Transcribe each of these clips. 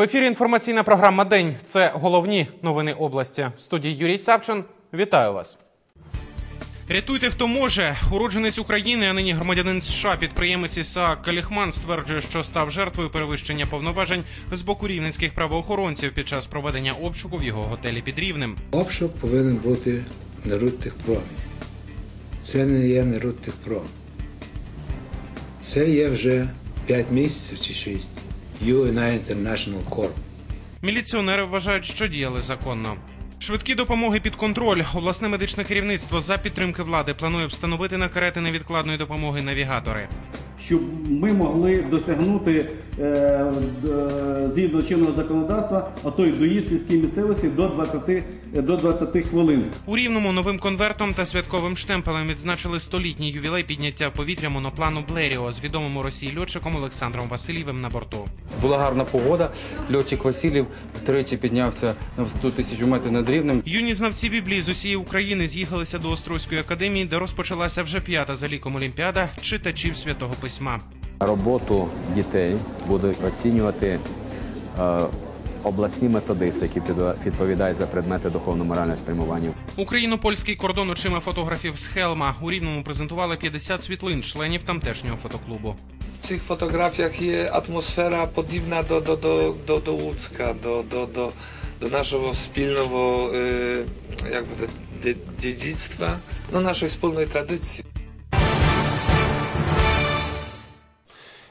В ефірі інформаційна програма День. Це головні новини області. В студії Юрій Савчин. Вітаю вас. Рятуйте, хто може. Уродженець України, а нині громадянин США, підприємець Ісаак Каліхман стверджує, що став жертвою перевищення повноважень з боку рівненських правоохоронців під час проведення обшуку в його готелі під Рівнем. Обшук повинен бути на Руттехпромі. Це не є не Руттехпром. Це є вже 5 місяців чи 6 UNI International Corp. Міліціонери вважають, що діяли законно. Швидкі допомоги під контроль. Обласне медичне керівництво за підтримки влади планує встановити на карети невідкладної допомоги навігатори. Щоб ми могли досягнути е, згідно чинного законодавства, а то й доїзд сільській місцевості до 20, е, до 20 хвилин. У рівному новим конвертом та святковим штемпелем відзначили столітній ювілей підняття в повітря моноплану Блеріо з відомим у Росії льотчиком Олександром Васильєвим на борту. Була гарна погода. Льотчик Васильєв тричі піднявся на висоту тисячу метрів над рівнем. Юні знавці Біблії з усієї України з'їхалися до Острозької академії, де розпочалася вже п'ята за ліком Олімпіада читачів святого письма. Роботу дітей будуть оцінювати е, обласні методисти, які відповідають за предмети духовно-морального спрямування. Україно-польський кордон очима фотографів з Хелма у рівному презентували 50 світлин членів тамтешнього фотоклубу. W tych fotografiach jest atmosfera podobna do, do, do, do, do Łódzka, do, do, do, do naszego wspólnego y, jakby to, dzie- dziedzictwa, no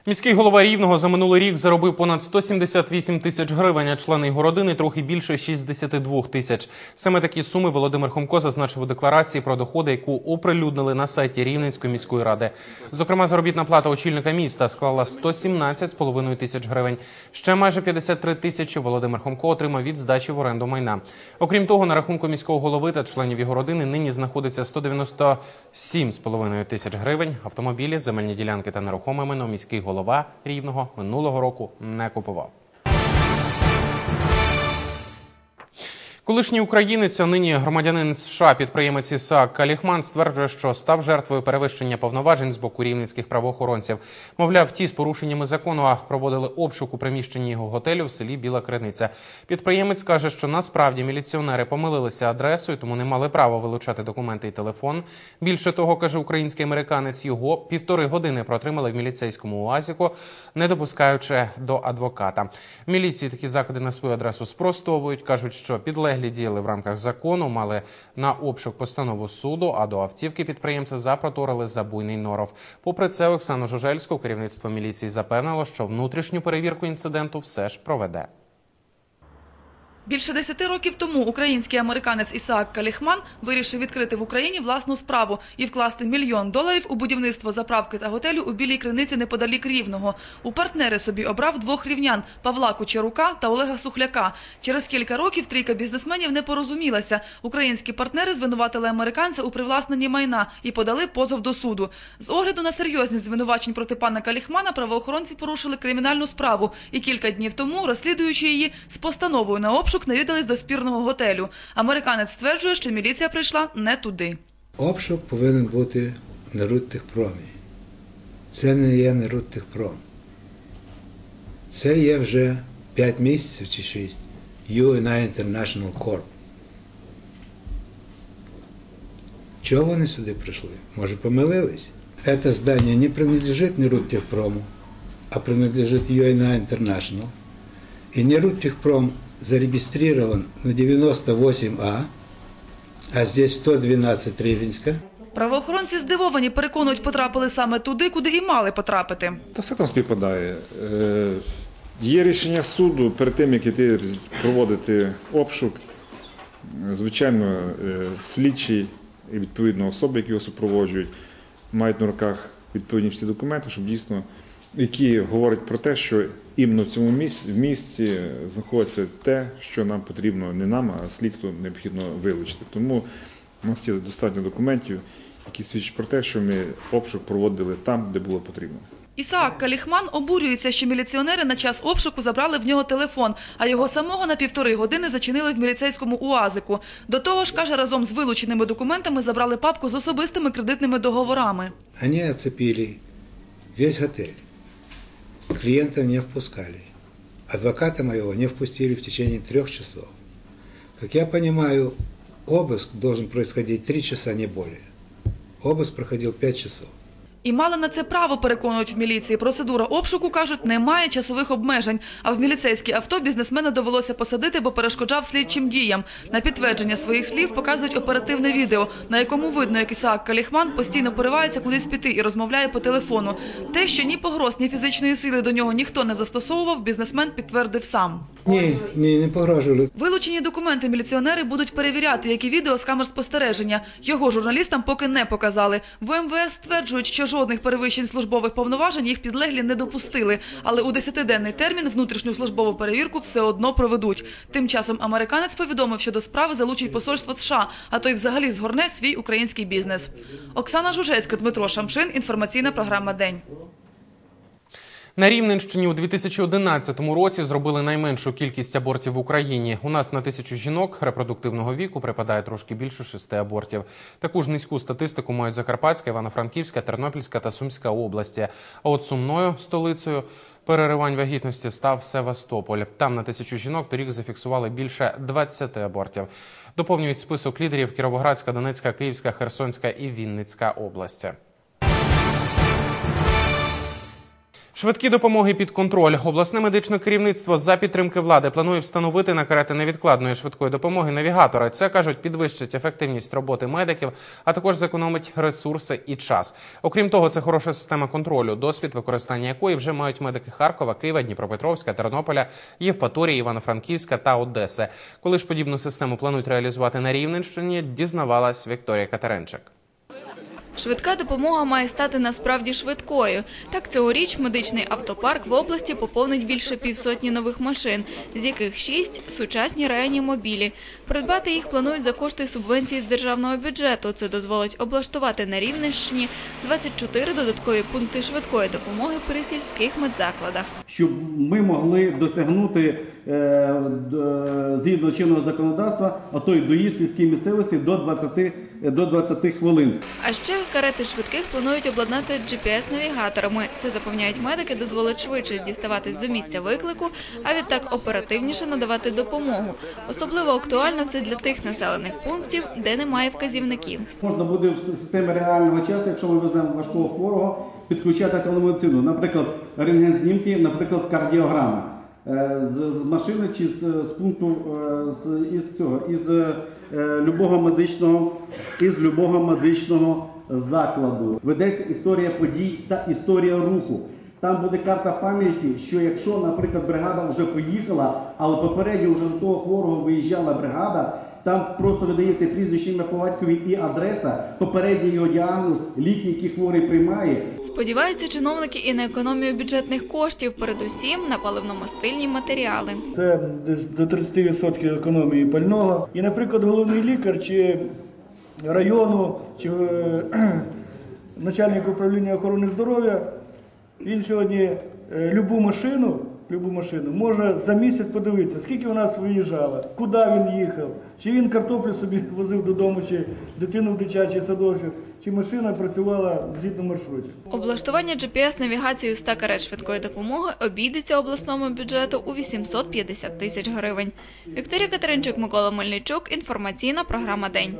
Міський голова Рівного за минулий рік заробив понад 178 тисяч гривень, а члени його родини трохи більше 62 тисяч. Саме такі суми Володимир Хомко зазначив у декларації про доходи, яку оприлюднили на сайті Рівненської міської ради. Зокрема, заробітна плата очільника міста склала 117,5 тисяч гривень. Ще майже 53 тисячі Володимир Хомко отримав від здачі в оренду майна. Окрім того, на рахунку міського голови та членів його родини нині знаходиться 197,5 тисяч гривень. Автомобілі, земельні ділянки та нерухоме майно міський голова рівного минулого року не купував. Колишній українець, а нині громадянин США, підприємець Ісаак Каліхман стверджує, що став жертвою перевищення повноважень з боку рівненських правоохоронців. Мовляв, ті з порушеннями закону проводили обшук у приміщенні його готелю в селі Біла Криниця. Підприємець каже, що насправді міліціонери помилилися адресою, тому не мали права вилучати документи і телефон. Більше того, каже український американець, його півтори години протримали в міліцейському уазіку, не допускаючи до адвоката. В міліції такі закиди на свою адресу спростовують. кажуть, що підлеглі діяли в рамках закону, мали на обшук постанову суду, а до автівки підприємця запроторили за буйний норов. Попри це, Оксану Жужельську керівництво міліції запевнило, що внутрішню перевірку інциденту все ж проведе. Більше десяти років тому український американець Ісаак Каліхман вирішив відкрити в Україні власну справу і вкласти мільйон доларів у будівництво заправки та готелю у Білій Криниці неподалік Рівного. У партнери собі обрав двох рівнян – Павла Кучерука та Олега Сухляка. Через кілька років трійка бізнесменів не порозумілася. Українські партнери звинуватили американця у привласненні майна і подали позов до суду. З огляду на серйозність звинувачень проти пана Каліхмана правоохоронці порушили кримінальну справу і кілька днів тому, розслідуючи її, з постановою на обшук навідались до спірного готелю. Американець стверджує, що міліція прийшла не туди. Обшук повинен бути на Руттехпромі. Це не є не Руттехпром. Це є вже 5 місяців чи 6 UNI International Corp. Чого вони сюди прийшли? Може, помилились? Это здание не принадлежит не Руттехпрому, а принадлежит UNI International. И не Руттехпром зарегистрирован на 98А, а здесь 112 Рівенська. Правоохоронці здивовані, переконують, потрапили саме туди, куди і мали потрапити. Та все там співпадає. Е, Є рішення суду перед тим, як іти проводити обшук. Звичайно, е, слідчий і відповідно особи, які його супроводжують, мають на руках відповідні всі документи, щоб дійсно, які говорять про те, що іменно в цьому місці, в місці знаходиться те, що нам потрібно не нам, а слідству необхідно вилучити. Тому у нас є достатньо документів, які свідчать про те, що ми обшук проводили там, де було потрібно. Ісаак Каліхман обурюється, що міліціонери на час обшуку забрали в нього телефон, а його самого на півтори години зачинили в міліцейському уазику. До того ж, каже, разом з вилученими документами забрали папку з особистими кредитними договорами. Они оцепили весь готель. Клиентов не впускали. Адвоката моего не впустили в течение трех часов. Как я понимаю, обыск должен происходить три часа, не более. Обыск проходил пять часов. І мали на це право, переконують в міліції. Процедура обшуку, кажуть, не має часових обмежень. А в міліцейське авто бізнесмена довелося посадити, бо перешкоджав слідчим діям. На підтвердження своїх слів показують оперативне відео, на якому видно, як Ісаак Каліхман постійно поривається кудись піти і розмовляє по телефону. Те, що ні погроз, ні фізичної сили до нього ніхто не застосовував, бізнесмен підтвердив сам. Ні, ні, не погрожували. Вилучені документи міліціонери будуть перевіряти, як і відео з камер спостереження. Його журналістам поки не показали. В МВС стверджують, що жодних перевищень службових повноважень їх підлеглі не допустили. Але у десятиденний термін внутрішню службову перевірку все одно проведуть. Тим часом американець повідомив, що до справи залучить посольство США, а то й взагалі згорне свій український бізнес. Оксана Жужецька, Дмитро Шамшин. Інформаційна програма День. На Рівненщині у 2011 році зробили найменшу кількість абортів в Україні. У нас на тисячу жінок репродуктивного віку припадає трошки більше шести абортів. Таку ж низьку статистику мають Закарпатська, Івано-Франківська, Тернопільська та Сумська області. А от сумною столицею переривань вагітності став Севастополь. Там на тисячу жінок торік зафіксували більше 20 абортів. Доповнюють список лідерів Кіровоградська, Донецька, Київська, Херсонська і Вінницька області. Швидкі допомоги під контроль. Обласне медичне керівництво за підтримки влади планує встановити на карети невідкладної швидкої допомоги навігатори. Це кажуть, підвищить ефективність роботи медиків, а також зекономить ресурси і час. Окрім того, це хороша система контролю, досвід використання якої вже мають медики Харкова, Києва, Дніпропетровська, Тернополя, Євпаторії, Івано-Франківська та Одеси. Коли ж подібну систему планують реалізувати на Рівненщині, дізнавалась Вікторія Катеренчик. Швидка допомога має стати насправді швидкою. Так, цьогоріч медичний автопарк в області поповнить більше півсотні нових машин, з яких шість – сучасні реанімобілі. Придбати їх планують за кошти субвенції з державного бюджету. Це дозволить облаштувати на Рівненщині 24 додаткові пункти швидкої допомоги при сільських медзакладах. щоб ми могли досягнути е, згідно чинного законодавства, а то й доїзд сільській місцевості до 20, до 20 хвилин. А ще карети швидких планують обладнати GPS-навігаторами. Це запевняють медики, дозволить швидше діставатись до місця виклику, а відтак оперативніше надавати допомогу. Особливо актуально це для тих населених пунктів, де немає вказівників. Можна буде в системі реального часу, якщо ми веземо важкого хворого, підключати телемедицину. Наприклад, рентген-знімки, наприклад, кардіограма. Е, З, машини чи з, пункту е, з, із цього, із е, любого медичного, із любого медичного закладу. Ведеться історія подій та історія руху. Там буде карта пам'яті, що якщо, наприклад, бригада вже поїхала, але попередньо вже до того хворого виїжджала бригада, там просто видається прізвище ім'я по батькові і адреса, попередній його діагноз, ліки, які хворий приймає, Сподіваються чиновники і на економію бюджетних коштів, передусім на паливно-мастильні матеріали. Це десь до 30% економії пального. І, наприклад, головний лікар чи району, чи е, начальник управління охорони здоров'я, він сьогодні е, любу машину, любу машину може за місяць подивитися, скільки у нас виїжджало, куди він їхав, чи він картоплю собі возив додому, чи дитину в дитячий садочок, чи машина працювала згідно маршрутів. Облаштування GPS-навігацією 100 карет швидкої допомоги обійдеться обласному бюджету у 850 тисяч гривень. Вікторія Катеринчук, Микола Мельничук. Інформаційна програма «День».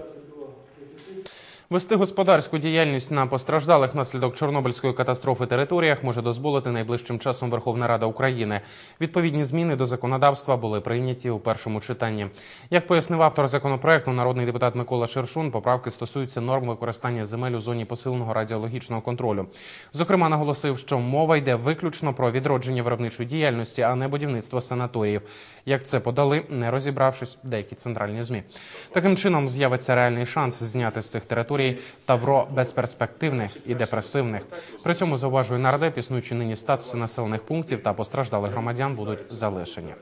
Вести господарську діяльність на постраждалих внаслідок Чорнобильської катастрофи територіях може дозволити найближчим часом Верховна Рада України. Відповідні зміни до законодавства були прийняті у першому читанні. Як пояснив автор законопроекту, народний депутат Микола Шершун, поправки стосуються норм використання земель у зоні посиленого радіологічного контролю. Зокрема, наголосив, що мова йде виключно про відродження виробничої діяльності, а не будівництво санаторіїв. Як це подали, не розібравшись деякі центральні змі. Таким чином з'явиться реальний шанс зняти з цих територій тавро безперспективних і депресивних. При цьому зауважує нардеп, існуючі нині статуси населених пунктів та постраждалих громадян будуть залишені.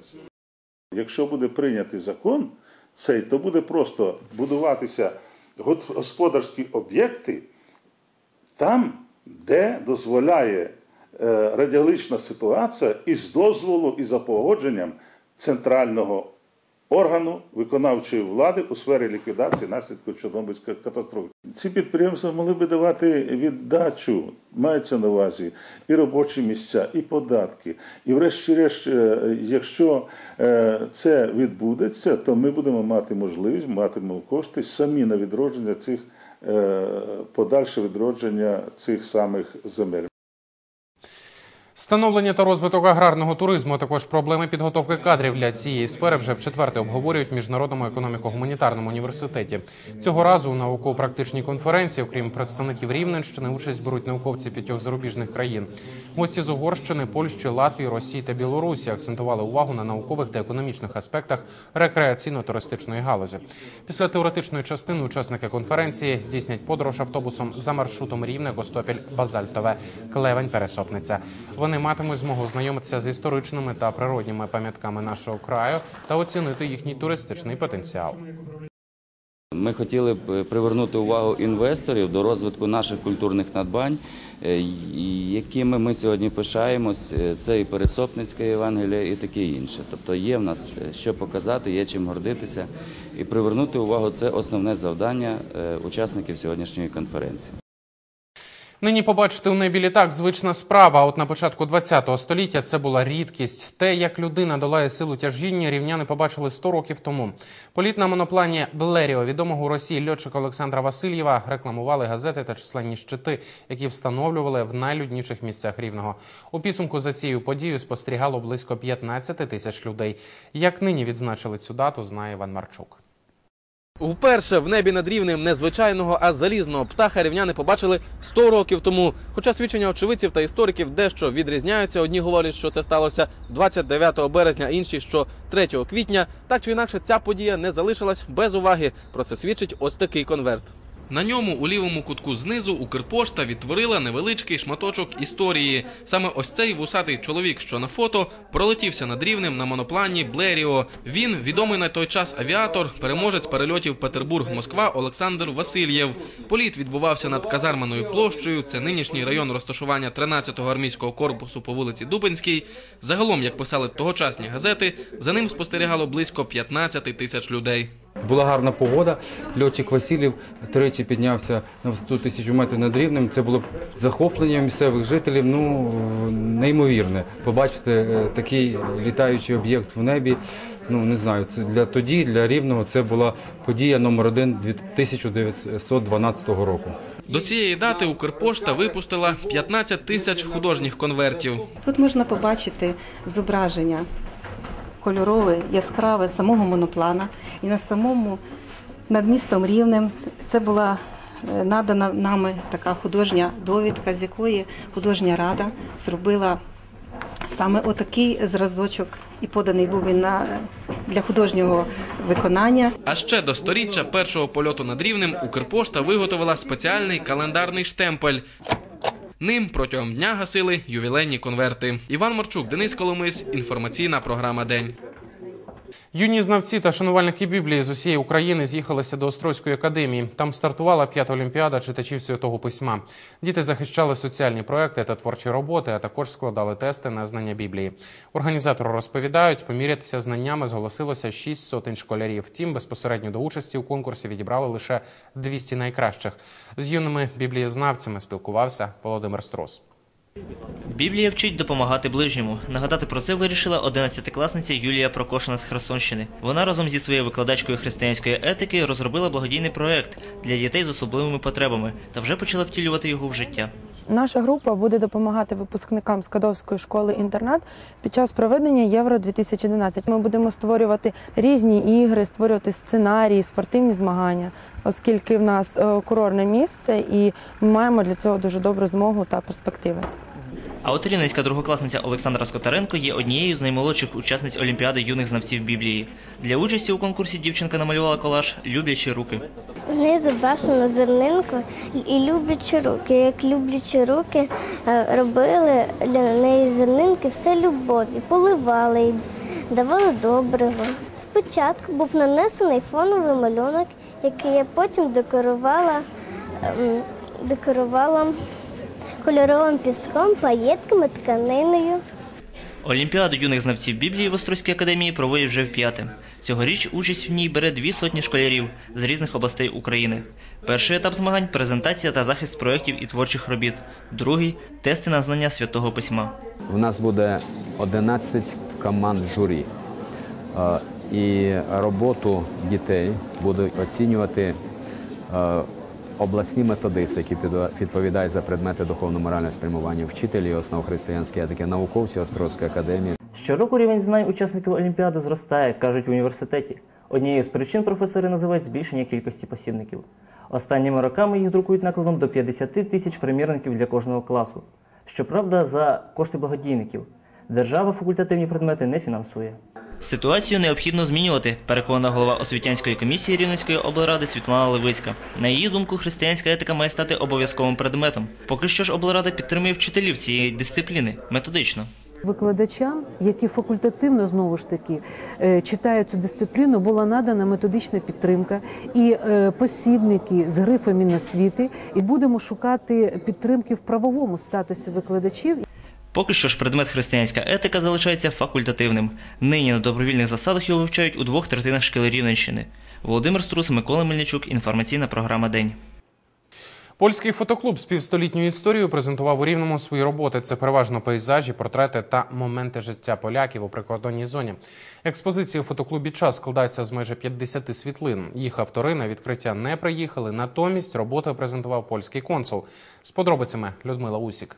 Якщо буде прийнятий закон, цей, то буде просто будуватися господарські об'єкти там, де дозволяє е, радіологічна ситуація із дозволу і за погодженням центрального органу виконавчої влади у сфері ліквідації наслідків Чорнобильської катастрофи. Ці підприємства могли би давати віддачу, мається на увазі і робочі місця, і податки. І врешті-решт, е, якщо е, це відбудеться, то ми будемо мати можливість, матимемо кошти самі на відродження цих е, подальше відродження цих самих земель. Становлення та розвиток аграрного туризму, а також проблеми підготовки кадрів для цієї сфери вже в четверте обговорюють в міжнародному економіко-гуманітарному університеті. Цього разу у науково-практичній конференції, окрім представників Рівненщини, участь беруть науковці п'ятьох зарубіжних країн. Гості з Угорщини, Польщі, Латвії, Росії та Білорусі акцентували увагу на наукових та економічних аспектах рекреаційно-туристичної галузі. Після теоретичної частини учасники конференції здійснять подорож автобусом за маршрутом Рівне, Костопіль, Базальтове, Клевень, Пересопниця. Вони матимуть змогу ознайомитися з історичними та природніми пам'ятками нашого краю та оцінити їхній туристичний потенціал. Ми хотіли б привернути увагу інвесторів до розвитку наших культурних надбань, е, якими ми сьогодні пишаємось. Е, Це і Пересопницьке Євангелія, і таке інше. Тобто є в нас е, що показати, є чим гордитися. І привернути увагу це основне завдання е, учасників сьогоднішньої конференції. Нині побачити у небі літак звична справа. От на початку ХХ століття це була рідкість. Те, як людина долає силу тяжіння, рівняни побачили 100 років тому. Політ на моноплані Блеріо, відомого у Росії льотчика Олександра Васильєва, рекламували газети та численні щити, які встановлювали в найлюдніших місцях рівного. У підсумку за цією подією спостерігало близько 15 тисяч людей. Як нині відзначили цю дату, знає Іван Марчук. Вперше в небі над рівнем незвичайного, а залізного птаха рівняни побачили 100 років тому. Хоча свідчення очевидців та істориків дещо відрізняються. Одні говорять, що це сталося 29 березня, інші, що 3 квітня. Так чи інакше, ця подія не залишилась без уваги. Про це свідчить ось такий конверт. На ньому у лівому кутку знизу Укрпошта відтворила невеличкий шматочок історії. Саме ось цей вусатий чоловік, що на фото, пролетівся над рівнем на моноплані Блеріо. Він відомий на той час авіатор, переможець перельотів Петербург-Москва Олександр Васильєв. Політ відбувався над казарманою площею. Це нинішній район розташування 13-го армійського корпусу по вулиці Дупинській. Загалом, як писали тогочасні газети, за ним спостерігало близько 15 тисяч людей. Була гарна погода. Льотчик Васильєв тричі піднявся на висоту тисячу метрів над рівнем. Це було захоплення місцевих жителів. Ну неймовірне. Побачити е, такий літаючий об'єкт в небі. Ну не знаю, це для тоді, для рівного, це була подія номер один 1912 року. До цієї дати Укрпошта випустила 15 тисяч художніх конвертів. Тут можна побачити зображення кольорове, яскраве самого моноплана. І на самому над містом Рівнем це була е, надана нами така художня довідка, з якої художня рада зробила саме отакий зразочок і поданий був він на, для художнього виконання. А ще до сторіччя першого польоту над рівнем Укрпошта виготовила спеціальний календарний штемпель. Ним протягом дня гасили ювілейні конверти. Іван Марчук, Денис Коломис. Інформаційна програма День. Юні знавці та шанувальники Біблії з усієї України з'їхалися до Острозької академії. Там стартувала п'ята олімпіада читачів святого письма. Діти захищали соціальні проекти та творчі роботи, а також складали тести на знання Біблії. Організатори розповідають, помірятися знаннями зголосилося шість сотень школярів. Втім, безпосередньо до участі у конкурсі відібрали лише 200 найкращих. З юними біблієзнавцями спілкувався Володимир Строс. Біблія вчить допомагати ближньому. Нагадати про це вирішила 11-класниця Юлія Прокошина з Херсонщини. Вона разом зі своєю викладачкою християнської етики розробила благодійний проект для дітей з особливими потребами та вже почала втілювати його в життя. Наша група буде допомагати випускникам Скадовської школи інтернат під час проведення Євро 2012 Ми будемо створювати різні ігри, створювати сценарії, спортивні змагання, оскільки в нас е, курорне місце, і ми маємо для цього дуже добру змогу та перспективи. А от рівненська другокласниця Олександра Скотаренко є однією з наймолодших учасниць Олімпіади юних знавців Біблії. Для участі у конкурсі дівчинка намалювала колаж Люблячі руки. В неї зображено зернинку і люблячі руки. Як люблячі руки е, робили для неї зернинки все любові, поливали її, давали доброго. Спочатку був нанесений фоновий малюнок, який я потім декорувала, ем, декорувала кольоровим піском, паєтками, тканиною. Олімпіаду юних знавців Біблії в Острозькій академії проводять вже вп'яте. Цьогоріч участь в ній бере дві сотні школярів з різних областей України. Перший етап змагань презентація та захист проєктів і творчих робіт. Другий тести на знання святого письма. У нас буде 11 команд журі. Е, І роботу дітей будуть оцінювати е, обласні методисти, які відповідають за предмети духовно-морального спрямування, вчителі основ християнської етики, науковці Острозької академії. Щороку рівень знань учасників Олімпіади зростає, кажуть в університеті. Однією з причин професори називають збільшення кількості посібників. Останніми роками їх друкують накладом до 50 тисяч примірників для кожного класу. Щоправда, за кошти благодійників. Держава факультативні предмети не фінансує. Ситуацію необхідно змінювати, переконана голова освітянської комісії Рівненської облради Світлана Левицька. На її думку, християнська етика має стати обов'язковим предметом. Поки що ж облрада підтримує вчителів цієї дисципліни методично. Викладачам, які факультативно знову ж таки е, читають цю дисципліну, була надана методична підтримка і е, посібники з грифом Міносвіти, і будемо шукати підтримки в правовому статусі викладачів. Поки що ж предмет християнська етика залишається факультативним. Нині на добровільних засадах його вивчають у двох третинах шкіл Рівненщини. Володимир Струс, Микола Мельничук. Інформаційна програма День. Польський фотоклуб з півстолітньою історією презентував у рівному свої роботи. Це переважно пейзажі, портрети та моменти життя поляків у прикордонній зоні. Експозиція у фотоклубі час складається з майже 50 світлин. Їх автори на відкриття не приїхали. Натомість роботи презентував польський консул. З подробицями Людмила Усік.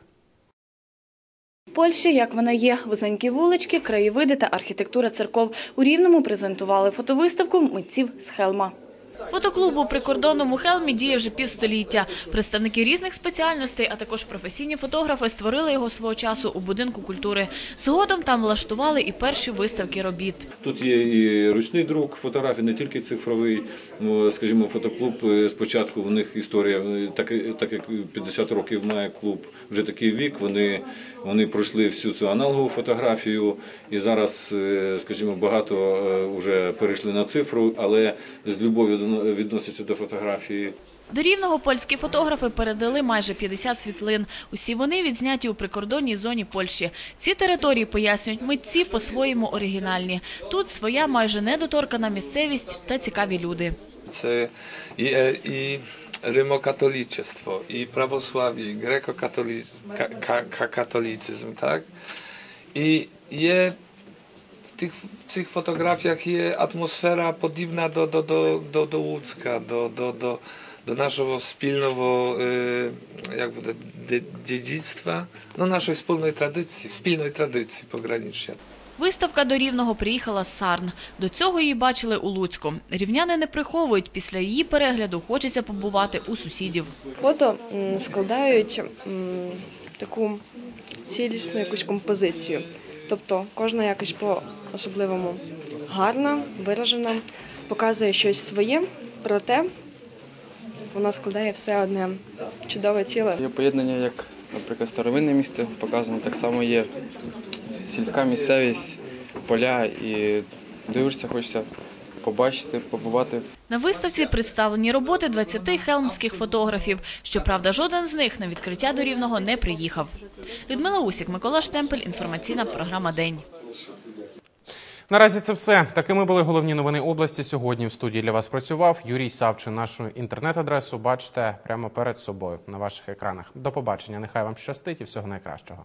Польщі, як вона є, вузенькі вулички, краєвиди та архітектура церков. У Рівному презентували фотовиставку митців з Хелма. Фотоклуб у прикордонному Хелмі діє вже півстоліття. Представники різних спеціальностей, а також професійні фотографи створили його свого часу у будинку культури. Згодом там влаштували і перші виставки робіт. Тут є і ручний друк фотографій, не тільки цифровий. Скажімо, фотоклуб е, спочатку в них історія, е, так, так як 50 років має клуб вже такий вік. Вони, вони пройшли всю цю аналогову фотографію, і зараз, е, скажімо, багато е, вже перейшли на цифру, але з любов'ю до- відносяться до фотографії. До рівного польські фотографи передали майже 50 світлин. Усі вони відзняті у прикордонній зоні Польщі. Ці території пояснюють митці по-своєму оригінальні. Тут своя майже недоторкана місцевість та цікаві люди. Це і, е, і римокатоличество, і православ'я, і греко-католицизм, так? І є тих, в цих фотографіях є атмосфера подібна до, до, до, до, до Łódzka, до, до нашого спільного е, як буде, dzie- dziedzictwa, no naszej wspólnej tradycji, spільної традиції пограничя. Виставка до Рівного приїхала з Сарн. До цього її бачили у Луцьку. Рівняни не приховують, після її перегляду хочеться побувати у сусідів. Фото складають таку цілісну якусь композицію. Тобто кожна якось по-особливому гарна, виражена, показує щось своє, проте воно складає все одне чудове ціле. Є поєднання, як, наприклад, старовинне місто показано, так само є сільська місцевість, поля і дивишся, хочеться побачити, побувати. На виставці представлені роботи 20 хелмських фотографів. Щоправда, жоден з них на відкриття до Рівного не приїхав. Людмила Усік, Микола Штемпель, інформаційна програма День. Наразі це все. Такими були головні новини області. Сьогодні в студії для вас працював Юрій Савчин. Нашу інтернет-адресу бачите прямо перед собою на ваших екранах. До побачення. Нехай вам щастить і всього найкращого.